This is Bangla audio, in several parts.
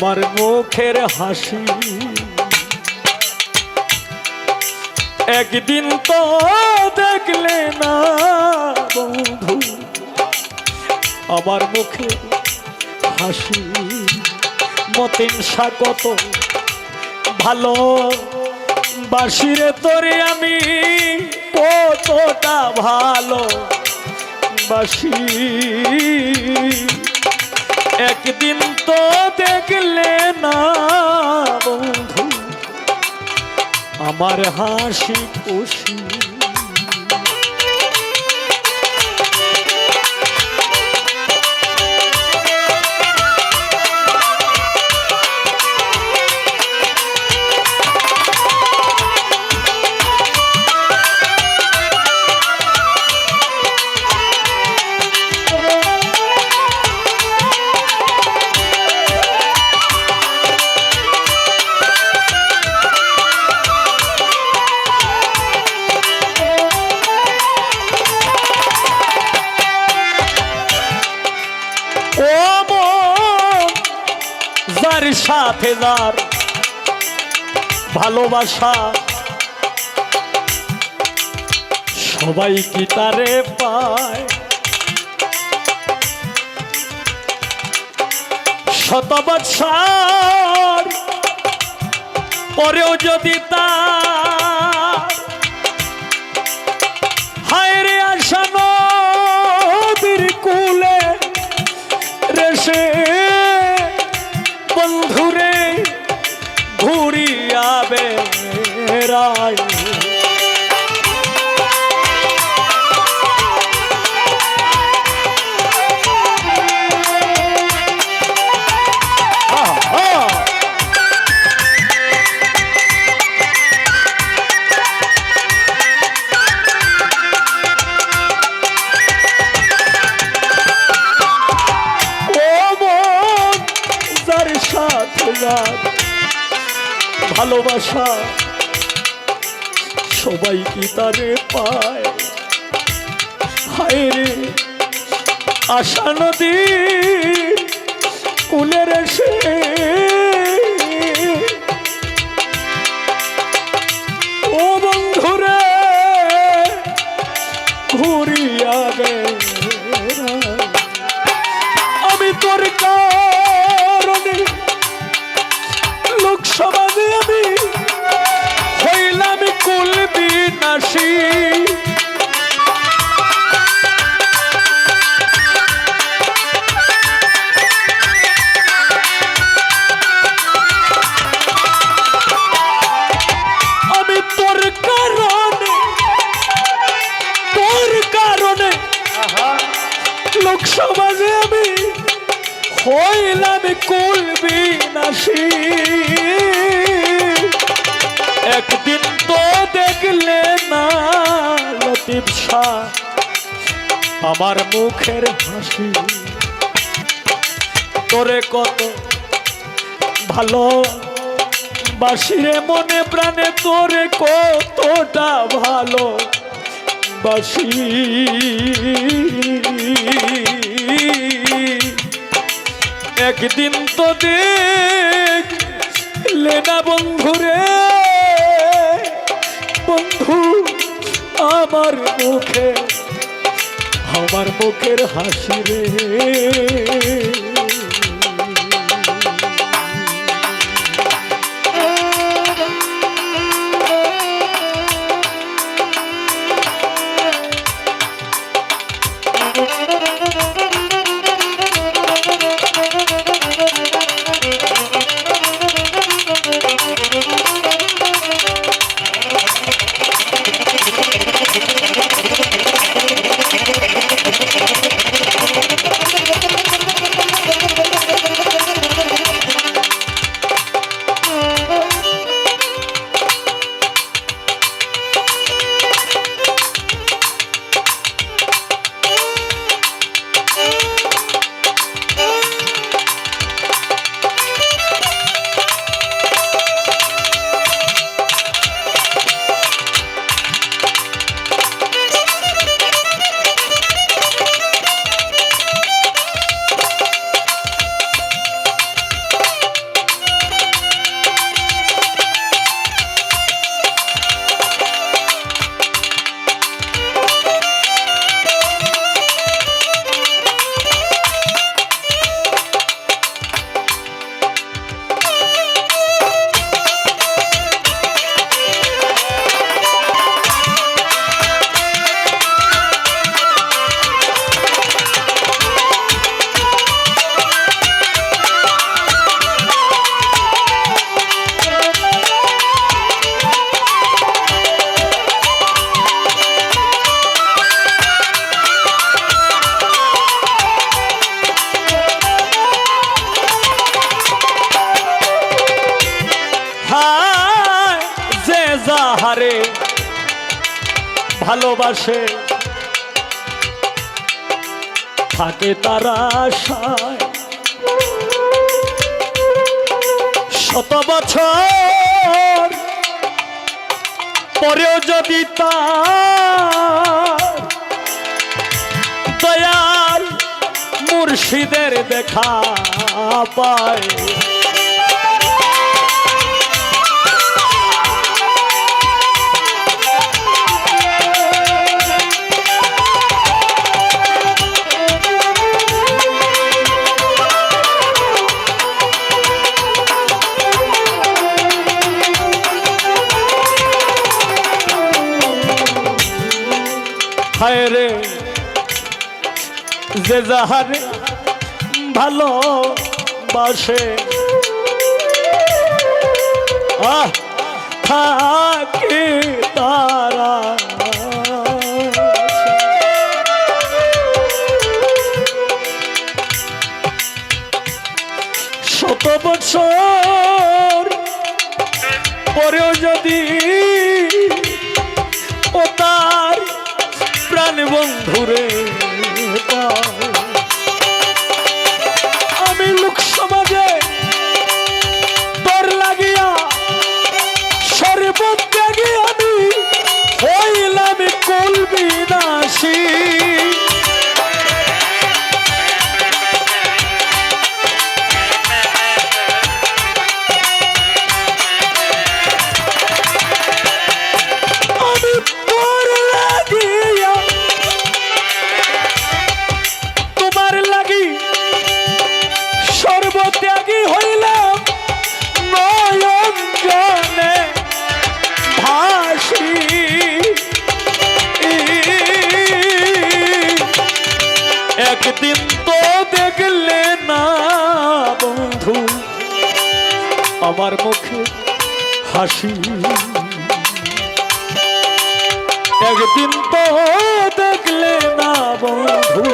আমার মুখের হাসি। একদিন তো দেখলে না বন্ধু, আমার মুখে হাসি। মতিন কত ভালো বাসিরে তোরে আমি কতটা ভালো বাসি একদিন তো দেখলে না বন্ধু। আমার হাসি খুশি সাথে ভালোবাসা। সবাই কি তারে পায়? শত বৎসর পরেও যদি তার আশা নদী কুলের এসে। ও বন্ধুরে, ঘুরিয়া বেড়ায় আমি তোর কারণে লোক আমি হইলাম কুল বিনাশী একদিন তো দেখলে না, লতিফ শাহ। আমার মুখের হাসি, তোরে কত ভালো বাসিরে মনে, প্রাণে তোরে কতটা ভালো বাসি। একদিন তো দেখ লেনা বন্ধুরে বন্ধু আমার মুখে আমার মুখের হাসি রে। ভালোবাসে। থাকে তারা আশায়। শত বছর পরেও যদি দয়াল মুর্শিদের দেখা পায়। হায় রে। যে যাহারে ভালো বাসে। থাকে তারা। শত বছর পরেও যদি বন্ধুরে আমি লোক সমাজে তোর লাগিয়া সর্বত্যাগী আমি হইলাম কুল বিনাশী আমার মুখে হাসি। একদিন তো দেখলে না বন্ধু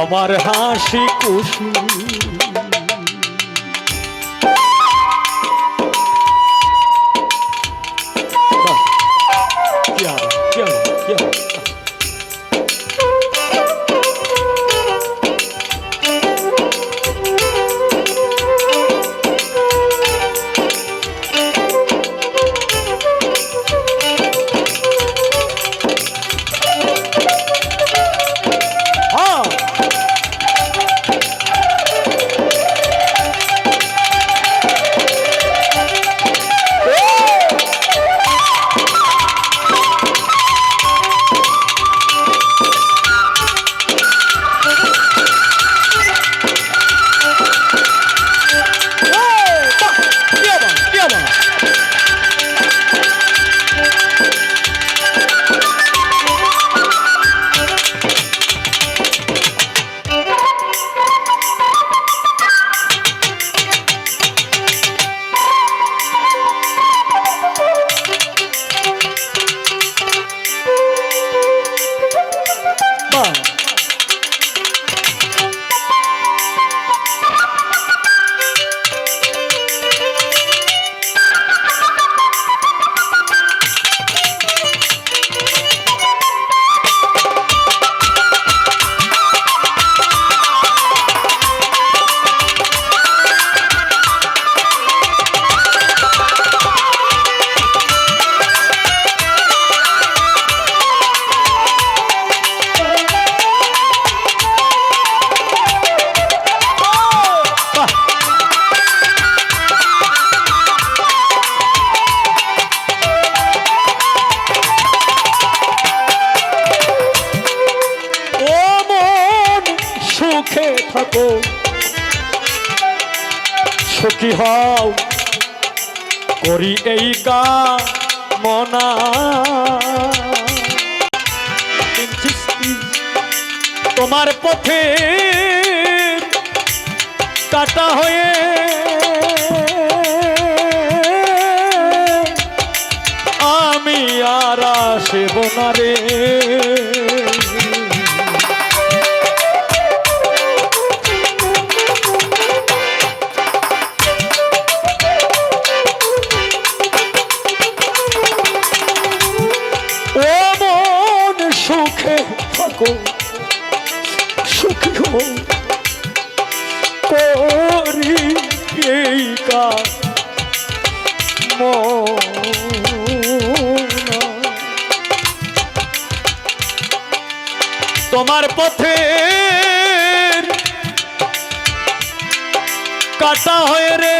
আমার হাসি খুশি। 와. কামনা তোমার পথে কাটা হয়ে আমি আর আসব না রে। থাকো সুখী হো করি এই তোমার পথে কাটা হয়ে রে।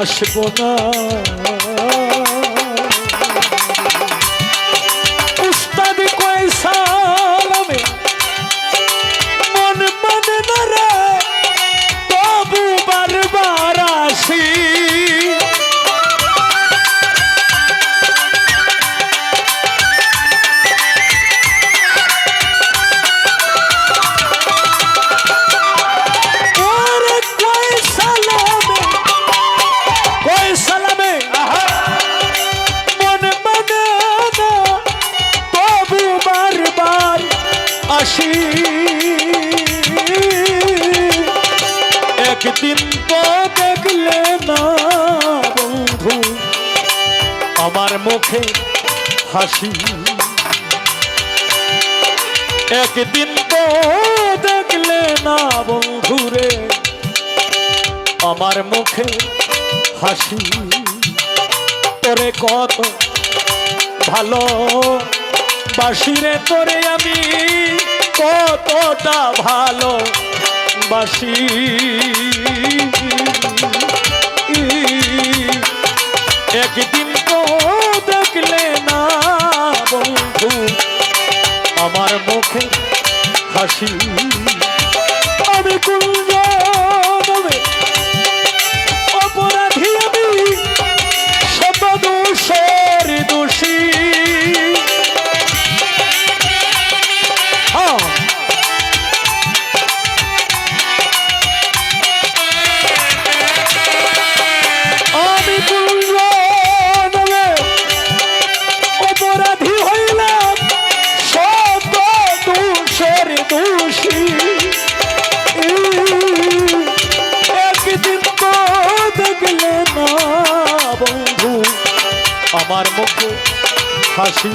আসব না। দেখলে না বন্ধু, আমার মুখে হাসি। একদিন তো দেখলে না বন্ধুরে আমার মুখে হাসি। তোরে কত ভালো বাসিরে তোরে আমি কতটা ভালো বাসি একদিন তো দেখলে না বন্ধু আমার মুখে হাসি। আমি কুঞ্জ আমার মুখে হাসি।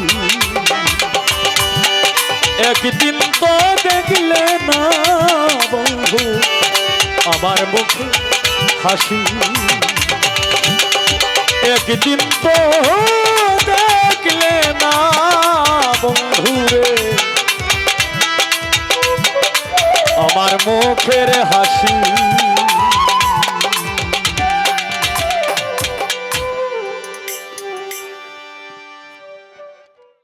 একদিন তো দেখলে না বন্ধু, আমার মুখে হাসি। একদিন তো দেখলে না বন্ধুরে আমার মুখের হাসি।